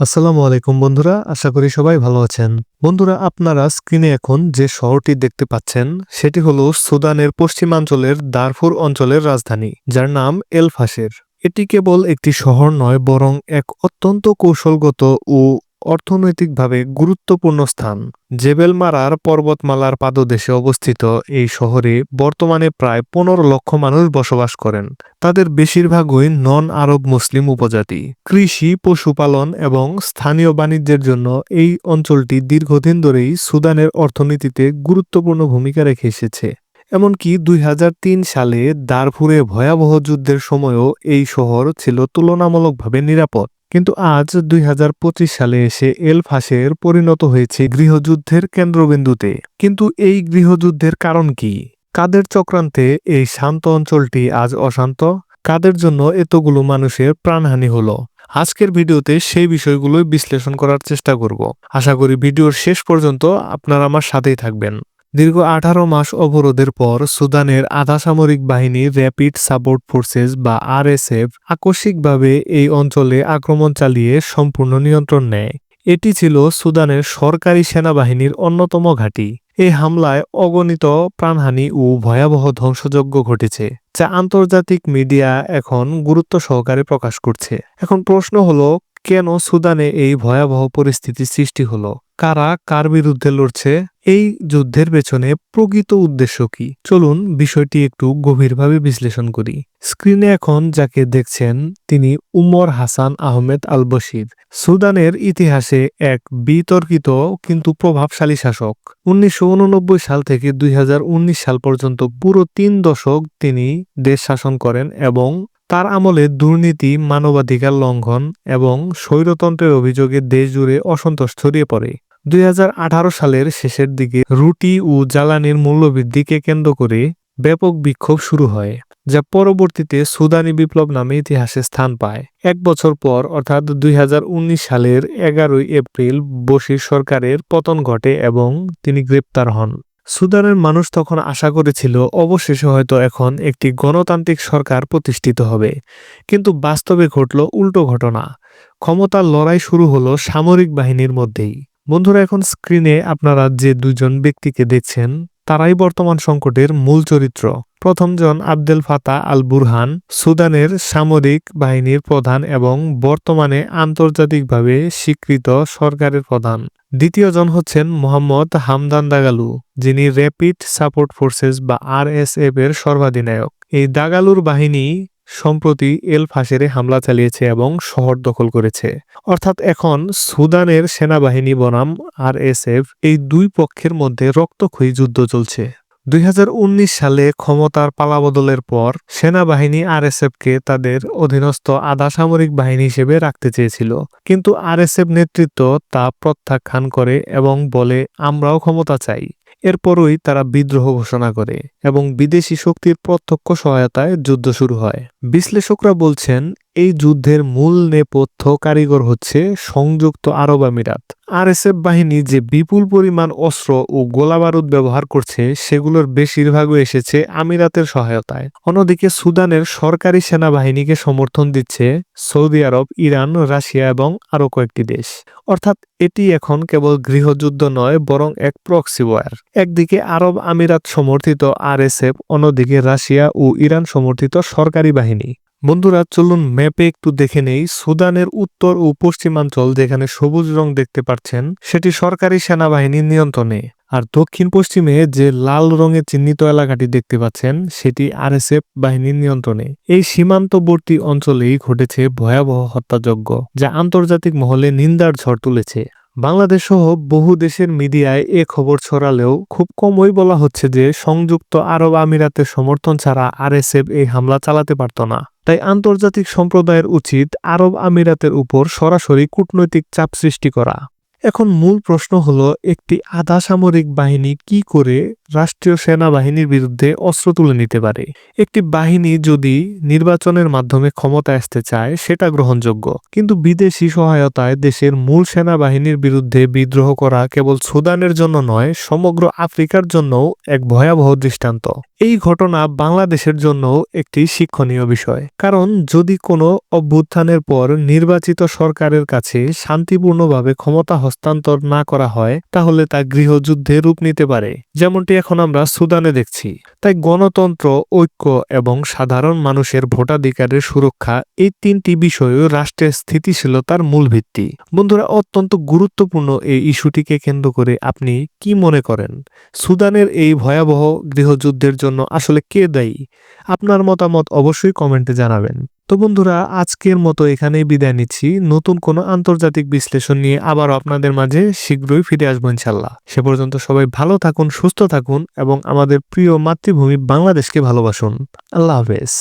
আসসালামু আলাইকুম বন্ধুরা, আশা করি সবাই ভালো আছেন। বন্ধুরা, আপনারা স্ক্রিনে এখন যে শহরটি দেখতে পাচ্ছেন, সেটি হলো সুদানের পশ্চিমাঞ্চলের দারফুর অঞ্চলের রাজধানী, যার নাম এলফাসের এটি কেবল একটি শহর নয়, বরং এক অত্যন্ত কৌশলগত ও অর্থনৈতিকভাবে গুরুত্বপূর্ণ স্থান। জেবেলমারার পর্বতমালার পাদদেশে অবস্থিত এই শহরে বর্তমানে প্রায় পনেরো লক্ষ মানুষ বসবাস করেন। তাদের বেশিরভাগই নন আরব মুসলিম উপজাতি। কৃষি, পশুপালন এবং স্থানীয় বাণিজ্যের জন্য এই অঞ্চলটি দীর্ঘদিন ধরেই সুদানের অর্থনীতিতে গুরুত্বপূর্ণ ভূমিকা রেখে এসেছে। এমনকি দুই হাজার তিন সালে দারফুরে ভয়াবহ যুদ্ধের সময়ও এই শহর ছিল তুলনামূলকভাবে নিরাপদ। কিন্তু আজ দুই হাজার পঁচিশ সালে এসে এল ফাঁসের পরিণত হয়েছে গৃহযুদ্ধের কেন্দ্রবিন্দুতে। কিন্তু এই গৃহযুদ্ধের কারণ কি? কাদের চক্রান্তে এই শান্ত অঞ্চলটি আজ অশান্ত? কাদের জন্য এতগুলো মানুষের প্রাণহানি হলো? আজকের ভিডিওতে সেই বিষয়গুলোই বিশ্লেষণ করার চেষ্টা করব। আশা করি ভিডিওর শেষ পর্যন্ত আপনারা আমার সাথেই থাকবেন। দীর্ঘ আঠারো মাস অবরোধের পর সুদানের আধা সামরিক বাহিনী র্যাপিড সাপোর্ট ফোর্সেস বা আরএসএফ আকস্মিকভাবে এই অঞ্চলে আক্রমণ চালিয়ে সম্পূর্ণ নিয়ন্ত্রণ নেয়। এটি ছিল সুদানের সরকারি সেনাবাহিনীর অন্যতম ঘাঁটি। এই হামলায় অগণিত প্রাণহানি ও ভয়াবহ ধ্বংসযজ্ঞ ঘটেছে, যা আন্তর্জাতিক মিডিয়া এখন গুরুত্ব সহকারে প্রকাশ করছে। এখন প্রশ্ন হলো কেন সুদানে এই ভয়াবহ পরিস্থিতি সৃষ্টি হলো? কারা কার বিরুদ্ধে লড়ছে? এই যুদ্ধের পেছনে প্রকৃত উদ্দেশ্য কি? চলুন বিষয়টি একটু গভীরভাবে বিশ্লেষণ করি। স্ক্রিনে এখন যাকে দেখছেন তিনি উমর হাসান আহমেদ আল বশির সুদানের ইতিহাসে এক বিতর্কিত কিন্তু প্রভাবশালী শাসক। উনিশশো উননব্বই সাল থেকে দুই হাজার উনিশ সাল পর্যন্ত পুরো তিন দশক তিনি দেশ শাসন করেন এবং তার আমলে দুর্নীতি, মানবাধিকার লঙ্ঘন এবং স্বৈরতন্ত্রের অভিযোগে দেশ জুড়ে অসন্তোষ ছড়িয়ে পড়ে। দুই হাজার আঠারো সালের শেষের দিকে রুটি ও জ্বালানির মূল্যবৃদ্ধিকে কেন্দ্র করে ব্যাপক বিক্ষোভ শুরু হয়, যা পরবর্তীতে সুদানি বিপ্লব নামে ইতিহাসে স্থান পায়। এক বছর পর, অর্থাৎ দুই হাজার উনিশ সালের এগারোই এপ্রিল, বশির সরকারের পতন ঘটে এবং তিনি গ্রেপ্তার হন। সুদানের মানুষ তখন আশা করেছিল, অবশেষে হয়তো এখন একটি গণতান্ত্রিক সরকার প্রতিষ্ঠিত হবে। কিন্তু বাস্তবে ঘটল উল্টো ঘটনা। ক্ষমতার লড়াই শুরু হলো সামরিক বাহিনীর মধ্যেই। বন্ধুরা, এখন স্ক্রিনে আপনারা যে দুজন ব্যক্তিকে দেখছেন তারাই বর্তমান সংকটের মূল চরিত্র। প্রথমজন আব্দেল ফাতা আল বুরহান সুদানের সামরিক বাহিনীর প্রধান এবং বর্তমানে আন্তর্জাতিকভাবে স্বীকৃত সরকারের প্রধান। দ্বিতীয়জন হচ্ছেন মোহাম্মদ হামদান দাগালু, যিনি র্যাপিড সাপোর্ট ফোর্সেস বা আরএসএফ এর সর্বাধিনায়ক। এই দাগালুর বাহিনী সম্প্রতি এল ফাঁসেরে হামলা চালিয়েছে এবং শহর দখল করেছে। অর্থাৎ এখন সুদানের সেনাবাহিনী বনাম আরএসএফ এই দুই পক্ষের মধ্যে রক্তক্ষয়ী যুদ্ধ চলছে। দুই হাজার উনিশ সালে ক্ষমতার পালাবদলের পর সেনাবাহিনী আর এস আরএসএফকে তাদের অধীনস্থ আধা সামরিক বাহিনী হিসেবে রাখতে চেয়েছিল। কিন্তু আরএসএফ নেতৃত্ব তা প্রত্যাখ্যান করে এবং বলে, আমরাও ক্ষমতা চাই। এরপরই তারা বিদ্রোহ ঘোষণা করে এবং বিদেশি শক্তির প্রত্যক্ষ সহায়তায় যুদ্ধ শুরু হয়। বিশ্লেষকরা বলছেন এই যুদ্ধের মূল নেপথ্য কারিগর হচ্ছে সংযুক্ত আরব আমিরাত। আরএসএফ বাহিনী যে বিপুল পরিমাণ অস্ত্র ও গোলাবারুদ ব্যবহার করছে, সেগুলোর বেশিরভাগই এসেছে আমিরাতের সহায়তায়। অন্যদিকে সুদানের সরকারি সেনাবাহিনীকে সমর্থন দিচ্ছে সৌদি আরব, ইরান, রাশিয়া এবং আরও কয়েকটি দেশ। অর্থাৎ এটি এখন কেবল গৃহযুদ্ধ নয়, বরং এক প্রক্সি ওয়ার একদিকে আরব আমিরাত সমর্থিত আরএসএফ, অন্যদিকে রাশিয়া ও ইরান সমর্থিত সরকারি বাহিনী। বন্ধুরা, চলুন ম্যাপে একটু দেখে নেই। সুদানের উত্তর ও পশ্চিমাঞ্চল যেখানে সবুজ রং দেখতে পাচ্ছেন, সেটি সরকারি সেনাবাহিনীর নিয়ন্ত্রণে। আর দক্ষিণ পশ্চিমে যে লাল রঙে চিহ্নিত এলাকাটি দেখতে পাচ্ছেন, সেটি আরএসএফ বাহিনীর নিয়ন্ত্রণে। এই সীমান্তবর্তী অঞ্চলেই ঘটেছে ভয়াবহ হত্যাযজ্ঞ, যা আন্তর্জাতিক মহলে নিন্দার ঝড় তুলেছে। বাংলাদেশ সহ বহু দেশের মিডিয়ায় এ খবর ছড়ালেও খুব কমই বলা হচ্ছে যে সংযুক্ত আরব আমিরাতের সমর্থন ছাড়া আরএসএফ এই হামলা চালাতে পারত না। তাই আন্তর্জাতিক সম্প্রদায়ের উচিত আরব আমিরাতের উপর সরাসরি কূটনৈতিক চাপ সৃষ্টি করা। এখন মূল প্রশ্ন হলো, একটি আধা সামরিক বাহিনী কি করে রাষ্ট্রীয় সেনাবাহিনীর বিরুদ্ধে অস্ত্র তুলে নিতে পারে? একটি বাহিনী যদি নির্বাচনের মাধ্যমে ক্ষমতা আসতে চায়, সেটা গ্রহণযোগ্য। কিন্তু বিদেশি সহায়তায় দেশের মূল সেনাবাহিনীর বিরুদ্ধে বিদ্রোহ করা কেবল সুদানের জন্য নয়, সমগ্র আফ্রিকার জন্যও এক ভয়াবহ দৃষ্টান্ত। এই ঘটনা বাংলাদেশের জন্য একটি শিক্ষণীয় বিষয়। কারণ যদি কোনো অভ্যুত্থানের পর নির্বাচিত সরকারের কাছে শান্তিপূর্ণভাবে ক্ষমতা হস্তান্তর না করা হয়, তাহলে তা গৃহযুদ্ধে রূপ নিতে পারে। যেমনটি এখন আমরা সুদানে দেখছি। তাই গণতন্ত্র, ঐক্য এবং সাধারণ মানুষের ভোটাধিকারের সুরক্ষা এই তিনটি বিষয় রাষ্ট্রের স্থিতিশীলতার মূল ভিত্তি। বন্ধুরা, অত্যন্ত গুরুত্বপূর্ণ এই ইস্যুটিকে কেন্দ্র করে আপনি কি মনে করেন? সুদানের এই ভয়াবহ গৃহযুদ্ধের জন্য আসলে কে দায়ী? আপনার মতামত অবশ্যই কমেন্টে জানাবেন। তো বন্ধুরা, আজকের মতো এখানেই বিদায় নিচ্ছি। নতুন কোনো আন্তর্জাতিক বিশ্লেষণ নিয়ে আবার আপনাদের মাঝে শীঘ্রই ফিরে আসব ইনশাল্লাহ সে পর্যন্ত সবাই ভালো থাকুন, সুস্থ থাকুন এবং আমাদের প্রিয় মাতৃভূমি বাংলাদেশকে ভালোবাসুন। আল্লাহ হাফেজ।